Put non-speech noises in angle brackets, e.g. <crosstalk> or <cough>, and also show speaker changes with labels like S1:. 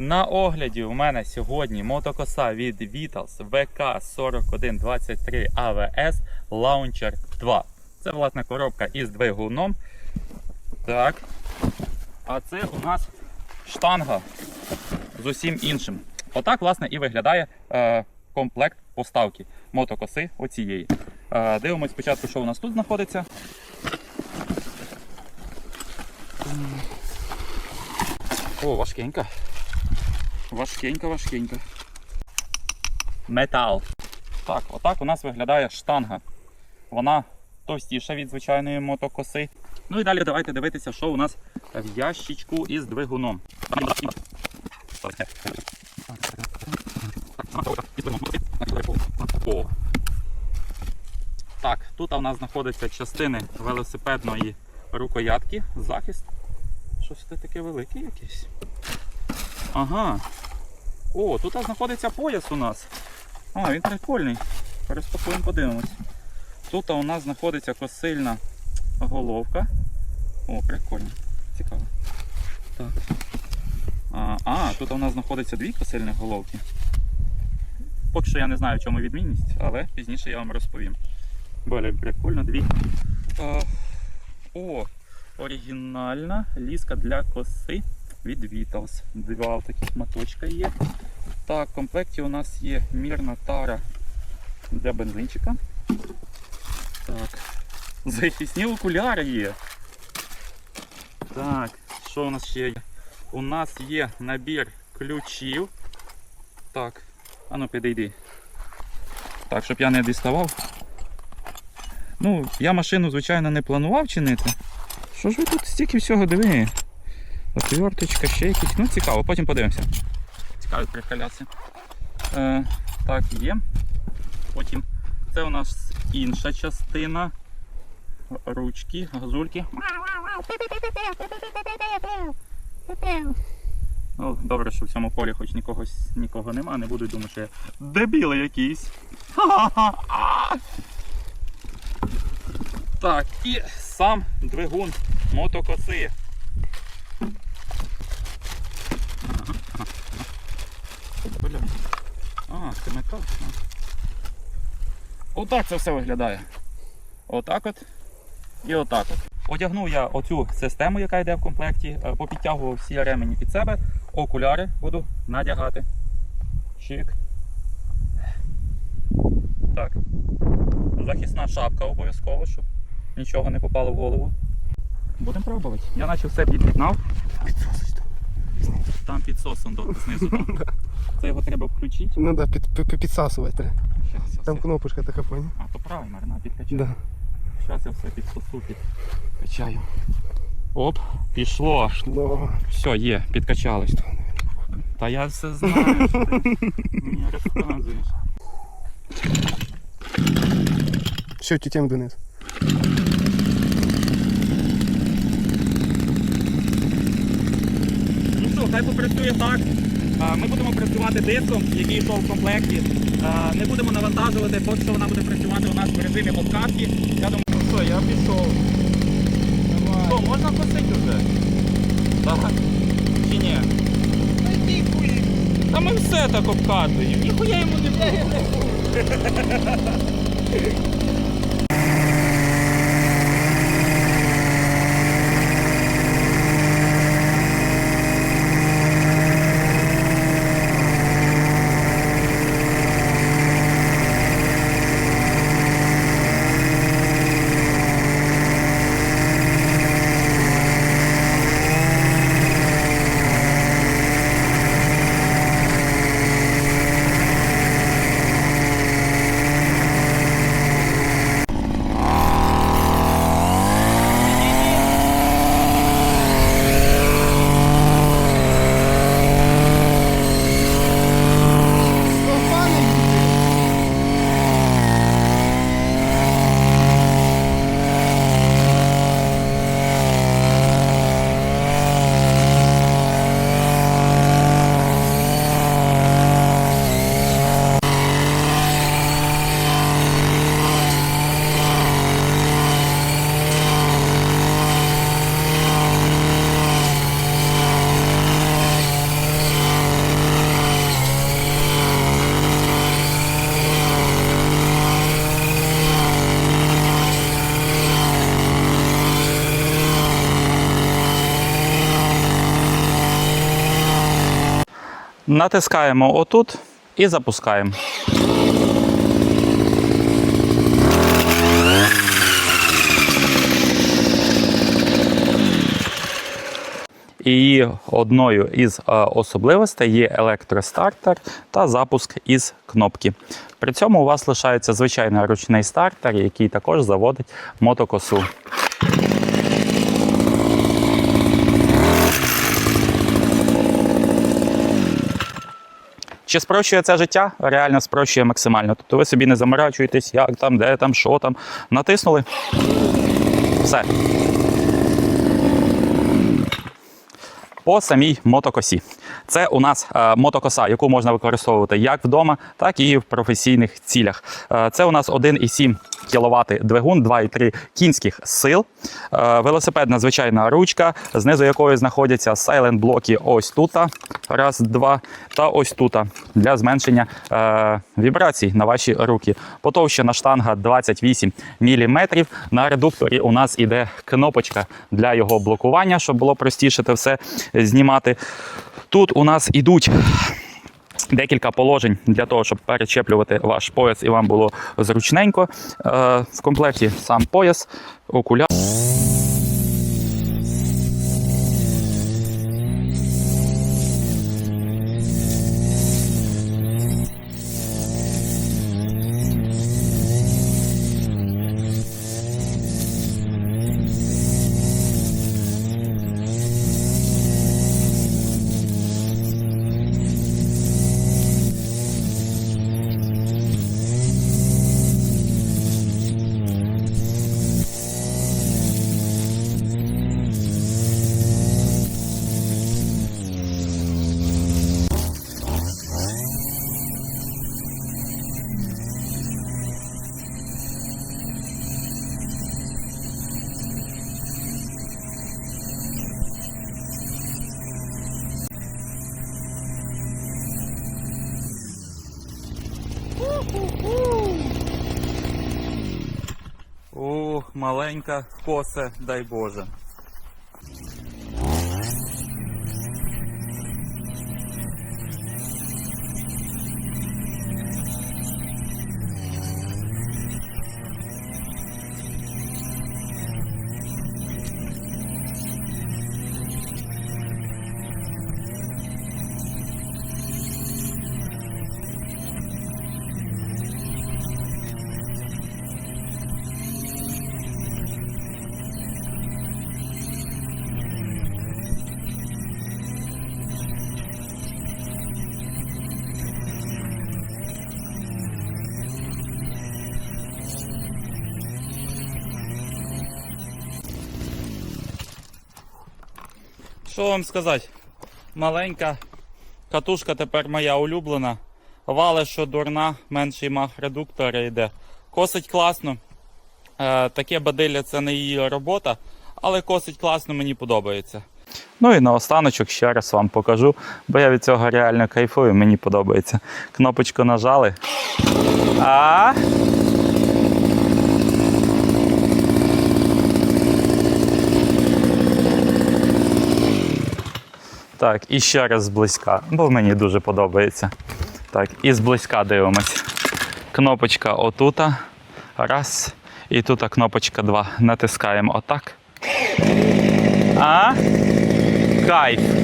S1: На огляді у мене сьогодні мотокоса від Vitals VK4123 AVS Launcher 2. Це власне коробка із двигуном. Так. А це у нас штанга з усім іншим. Отак, власне, і виглядає е, комплект поставки мотокоси оцієї. Е, дивимось спочатку, що у нас тут знаходиться. О, важкенька. Важкенька, важкенька. Метал. Так, отак у нас виглядає штанга. Вона товстіша від звичайної мотокоси. Ну і далі давайте дивитися, що у нас в ящичку із двигуном. О. Так, тут у нас знаходяться частини велосипедної рукоятки, захист. Щось це таке велике якесь. Ага. О, тут знаходиться пояс у нас. А, він прикольний. Розпакуємо, подивимось. Тут у нас знаходиться косильна головка. О, прикольно. Цікаво. Так. А, а, тут у нас знаходиться дві косильні головки. Поки що я не знаю, в чому відмінність, але пізніше я вам розповім. Более прикольно, дві. О, оригінальна ліска для коси від Vitals. Два таких моточка є. Так, в комплекті у нас є мірна тара для бензинчика. Так. Захисні окуляри є. Так, що у нас ще є? У нас є набір ключів. Так, а ну підійди. Так, щоб я не діставав. Ну, я машину, звичайно, не планував чинити. Що ж ви тут стільки всього диви? Отверточка, ще якісь. Ну, цікаво, потім подивимося. Цікаві приколяси. Е, так, є. Потім це у нас інша частина. Ручки, газульки. Ну, добре, що в цьому полі хоч нікого, нікого нема, не буду думати, що я дебіл якийсь. <laughs> Так, і сам двигун мотокоси. Бля. А, це метал. а. Отак це все виглядає. Отак от і отак от. Одягнув я оцю систему, яка йде в комплекті, е, попідтягував всі ремені під себе, окуляри буду надягати. Чик. Так. Захисна шапка обов'язково, щоб нічого не попало в голову. Будемо пробувати. Я наче все під'єднав. Там підсосом до знизу. там. Це його треба включити.
S2: Ну да, під, під, підсасувати треба.
S1: Щас я
S2: Там
S1: все-
S2: кнопочка така понял.
S1: А, то правильно, на підкачаю.
S2: Да.
S1: Зараз я все підсосу, підкачаю. Оп, пішло.
S2: Шло.
S1: Все, є, підкачалось. Та я все знаю. що ти Мені розказуєш.
S2: Все, тітям донес.
S1: Хай попрацює так. Ми будемо працювати диском, який йшов в комплекті. Не будемо навантажувати, поки що вона буде працювати у нас в режимі обкатки. Я думаю, ну що, я пішов. Що, можна косити вже? Так. Чи ні? Та ми все так обкатуємо. Ніхуя йому не <laughs> було. Натискаємо отут і запускаємо. І одною із е, особливостей є електростартер та запуск із кнопки. При цьому у вас лишається звичайний ручний стартер, який також заводить мотокосу. Чи спрощує це життя? Реально спрощує максимально. Тобто ви собі не заморачуєтесь, як там, де там, що там. Натиснули. Все. По самій мотокосі. Це у нас е, мотокоса, яку можна використовувати як вдома, так і в професійних цілях. Е, це у нас 1,7 кВт двигун, 2,3 кінських сил. Е, велосипедна звичайна ручка, знизу якої знаходяться сайлент-блоки ось тут. Раз, два, та ось тут для зменшення е, вібрацій на ваші руки. Потовщена штанга 28 мм. На редукторі у нас іде кнопочка для його блокування, щоб було простіше це все знімати. Тут у нас ідуть декілька положень для того, щоб перечеплювати ваш пояс і вам було зручненько. Е, В комплекті сам пояс, окуляр. Ох, маленька косе, дай Боже. Що вам сказати? Маленька катушка тепер моя улюблена. Вали, що дурна, менший мах редуктора йде. Косить класно. Е, таке бадилля це не її робота, але косить класно, мені подобається. Ну і наостаночок ще раз вам покажу, бо я від цього реально кайфую, мені подобається. Кнопочку нажали. А. Так, і ще раз зблизька, бо мені дуже подобається. Так, і зблизька дивимось. Кнопочка отута. Раз. І тут кнопочка 2. Натискаємо отак. А? Кайф.